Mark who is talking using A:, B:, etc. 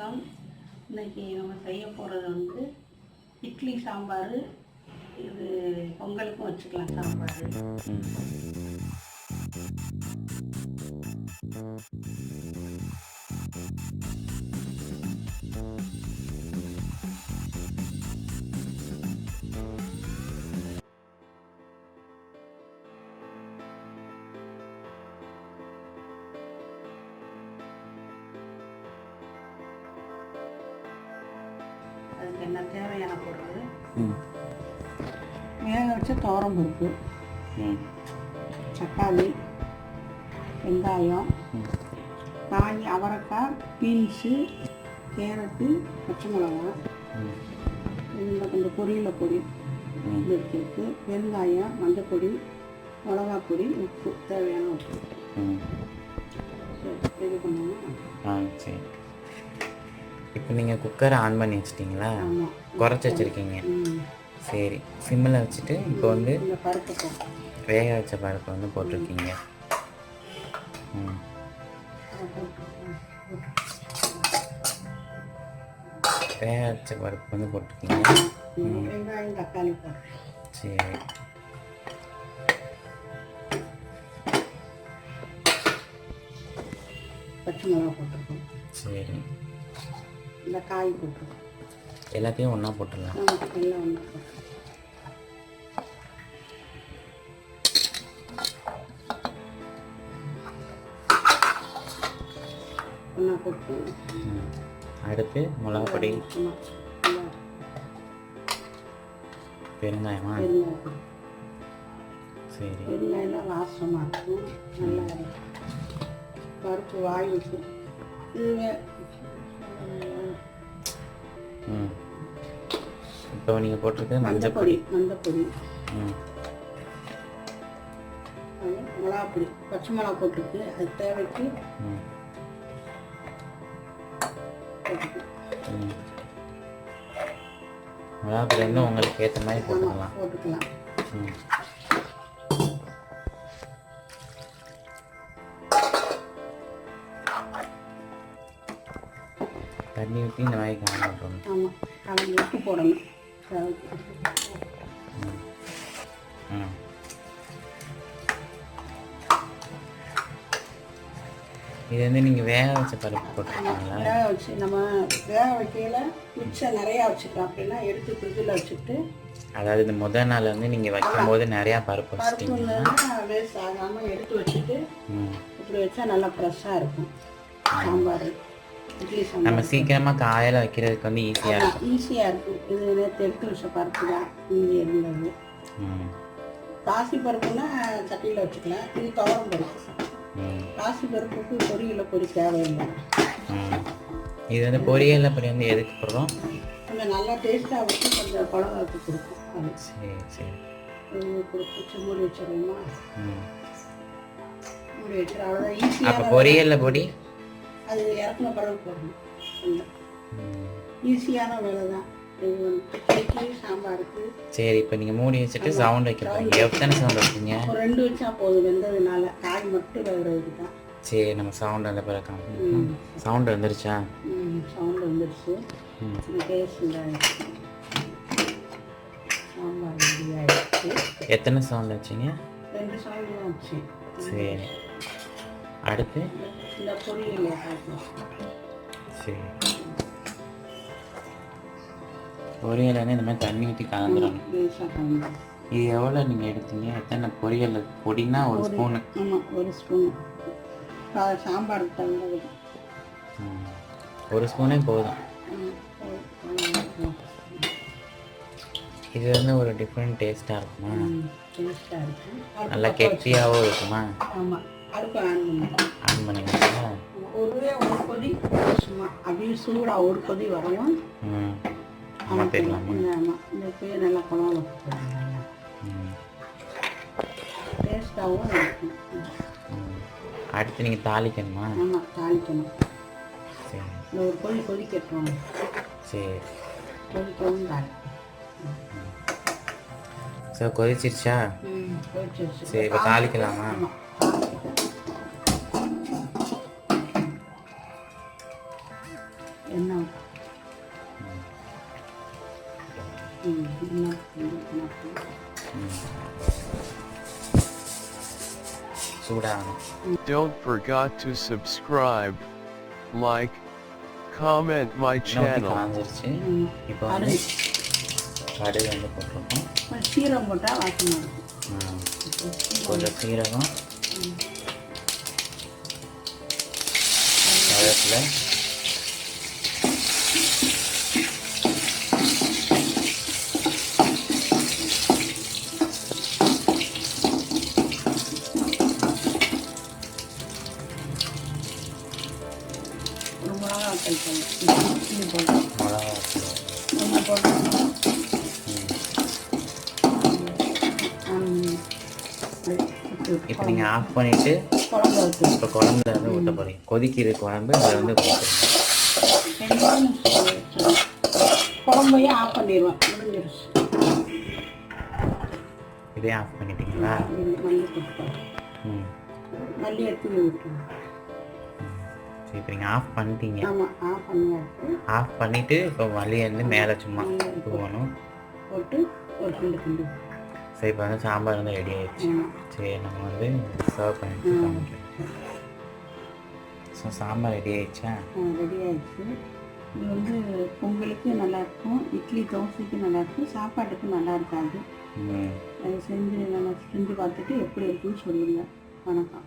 A: வணக்கம். இன்றைக்கி நம்ம செய்ய போகிறது வந்து இட்லி சாம்பார் இது பொங்கலுக்கும் வச்சுக்கலாம் சாம்பார். அதுக்கு என்ன தேவையான பொருள் வேக வச்ச துவரம் பருப்பு தக்காளி வெங்காயம் காய் அவரைக்காய் பீன்ஸு கேரட்டு பச்சை மிளகாய் இந்த கொஞ்சம் பொரியல பொடி
B: ம்.
A: இது வச்சுருக்கு வெங்காயம் மஞ்சப்பொடி மிளகாப் பொடி உப்பு தேவையான உப்பு.
B: ம்.
A: சரி இது பண்ணுவோம்
B: ஆ சரி. இப்போ நீங்கள் குக்கரை ஆன் பண்ணி வச்சிட்டிங்களா? குறைச்சி வச்சுருக்கீங்க. சரி. சிம்மில் வச்சுட்டு இப்போ வந்து வேக வச்ச பருப்பு வந்து போட்டிருக்கீங்க. ம். வேக வச்ச பருப்பு வந்து போட்டிருக்கீங்க. சரி.
A: பச்சை மிளகா போட்டிருக்கோம்.
B: சரி.
A: இந்த காய் போட்டிருக்கோம்
B: எல்லாத்தையும் ஒன்றா போட்டுடலாம்.
A: எல்லாம் ஒன்றா ஒன்றா போட்டு
B: அடுத்து மிளகா பொடி பெருங்காயமா. சரி.
A: பெருங்காயம் வாசமாக இருக்கும். நல்லா இருக்கும் பருப்பு வாய் வச்சு. இது வே-
B: ம் இப்போ நீங்கள் போட்டிருக்க மஞ்சள்
A: மஞ்சப்பொடி மஞ்சப்பொடி.
B: ம்.
A: அது மிளகாப்பொடி பச்சை மிளகா போட்டுருக்கு. அது தேவைக்கு
B: மிளகா பொடி வந்து உங்களுக்கு ஏற்ற மாதிரி போட்டுக்கலாம்.
A: போட்டுக்கலாம்.
B: ம். தண்ணி ஊற்றி இந்த மாதிரி போடணும்
A: ஆமாம் கலந்து போடணும்.
B: ம். இது வந்து நீங்கள் வேக வச்ச பருப்பு போட்டிருக்கீங்களா?
A: வேக வச்சு நம்ம வேக வைக்கையில் மிச்சம் நிறையா வச்சுக்கலாம். அப்படின்னா எடுத்து ஃப்ரிட்ஜில் வச்சுட்டு
B: அதாவது இந்த முதல் நாள் வந்து நீங்கள் வைக்கும்போது நிறையா பருப்பு வச்சிட்டீங்கன்னா.
A: வேஸ்ட் ஆகாமல் எடுத்து வச்சுட்டு இப்படி வச்சா நல்லா ஃப்ரெஷ்ஷாக இருக்கும். சாம்பார்.
B: நம்ம சீக்கிரமாக காலையில் வைக்கிறதுக்கு வந்து ஈஸியாக இருக்கும்.
A: ஈஸியாக இருக்கும். இது நேற்று எடுத்து வச்ச பருப்பு தான். இங்கே இருந்தது பாசி பருப்புனா சட்டியில் வச்சுக்கலாம். இது துவரம் பருப்பு. பாசி பருப்புக்கு பொரியல பொரி தேவையில்லை.
B: இது வந்து பொரியல் பொடி வந்து எதுக்கு போடுறோம்?
A: கொஞ்சம் நல்லா டேஸ்ட்டாக வச்சு கொஞ்சம் குழந்தைக்கு கொடுக்கும்
B: சரி சரி.
A: கொடுத்து மூடி வச்சிடணுமா? மூடி வச்சிட அவ்வளோதான் ஈஸியாக
B: பொரியலில் பொடி?
A: அது இறக்குன பிறகு போடணும். ஈஸியான வேலை தான் சாம்பாருக்கு.
B: சரி இப்போ நீங்கள் மூடி வச்சுட்டு சவுண்ட் வைக்க போகிறீங்க எத்தனை சவுண்ட் வைப்பீங்க
A: ரெண்டு வச்சா போதும் வெந்ததுனால. காய் மட்டும் வேகிறதுக்கு தான்
B: சரி நம்ம சவுண்ட் அந்த பிறகு. சவுண்ட் வந்துருச்சா?
A: சவுண்டு
B: ம்.
A: சாம்பார் ரெடி ஆகிடுச்சு
B: எத்தனை சவுண்ட் வச்சீங்க?
A: ரெண்டு சவுண்டு தான் வச்சு.
B: சரி. அடுத்து?
A: இந்த பொரியல் பார்க்கலாம்
B: சரி. பொரியல் இந்த மாதிரி தண்ணி ஊற்றி கலந்துடணும். இது எவ்வளோ நீங்கள் எடுத்தீங்க? எத்தனை பொரியல்? பொடினா ஒரு ஸ்பூனு.
A: ஆமாம் ஒரு ஸ்பூன். தகுந்தது
B: ம். ஒரு ஸ்பூனே போதும். இது வந்து ஒரு டிஃப்ரெண்ட் டேஸ்ட்டாக இருக்கும்? நல்லா கெட்டியாகவும் இருக்குமா?
A: ஆமாம் அடுப்பு ஆன்
B: ஆன் பண்ணிங்களா
A: ஒரு கொதி சும்மா அப்படியே சூடாக ஒரு கொதி வரவும்
B: ம். ஆமாம்
A: இந்த போய் நல்லா குழம்பு
B: ம்.
A: டேஸ்ட்டாகவும் இருக்கும்.
B: அடுத்து நீங்கள் தாளிக்கணுமா?
A: ஆமாம் தாளிக்கணும்.
B: சரி.
A: இந்த ஒரு கொதி கொதிக்கட்டும்
B: சரி.
A: கொதிக்கவும்
B: கொதிச்சிருச்சா?
A: ம் கொதிச்சிருச்சு.
B: சரி இப்போ தாளிக்கலாமா?
A: ஆமாம் என்ன ம் என்ன என்ன
B: சூடாகணும்
C: Don't forget to subscribe, like, comment my
B: naughty
C: channel.
B: காஞ்சிருச்சு
A: ம்
B: இப்போ வந்து
A: கடுகு
B: கடுகு வந்து போட்டிருக்கோம்
A: அப்புறம் சீரகம் போட்டால் வாசனை இருக்கும்
B: ம்.
A: இப்போ சீரகம்
B: கொஞ்சம் சீரகம்
A: ம்.
B: கருவேப்பிலை
A: ஒரு மிளகா வத்தல் போடணும் இது போடணும்
B: மிளகா
A: ஒன்று போடணும்
B: இப்போ நீங்கள் ஆஃப் பண்ணிவிட்டு
A: குழம்பு
B: இப்போ குழம்புல வந்து ஊற்ற போகிறீங்க கொதிக்கிற குழம்பு அதில் வந்து
A: குழம்பையும் ஆஃப் பண்ணிடுவேன். முடிஞ்சிருச்சு.
B: இதே ஆஃப் பண்ணிட்டீங்களா?
A: மல்லி எடுத்து விட்டுருவேன்
B: சரி இப்போ நீங்கள் ஆஃப் பண்ணிட்டீங்க.
A: ஆமாம் ஆஃப் பண்ணியாச்சு.
B: ஆஃப் பண்ணிவிட்டு இப்போ வழியை வந்து மேலே சும்மா தூவணும்.
A: போட்டு ஒரு
B: சரி இப்போ வந்து சாம்பார் வந்து ரெடி ஆயிடுச்சு. சரி நம்ம வந்து சர்வ் பண்ணிட்டு ஸோ சாம்பார் ரெடி ஆயிடுச்சா?
A: ரெடி ஆயிடுச்சு. இது வந்து பொங்கலுக்கு நல்லாயிருக்கும் இட்லி தோசைக்கு நல்லாயிருக்கும் சாப்பாட்டுக்கு நல்லா இருக்காது. செஞ்சு நம்ம செஞ்சு பார்த்துட்டு எப்படி இருக்குன்னு சொல்லுங்கள் வணக்கம்.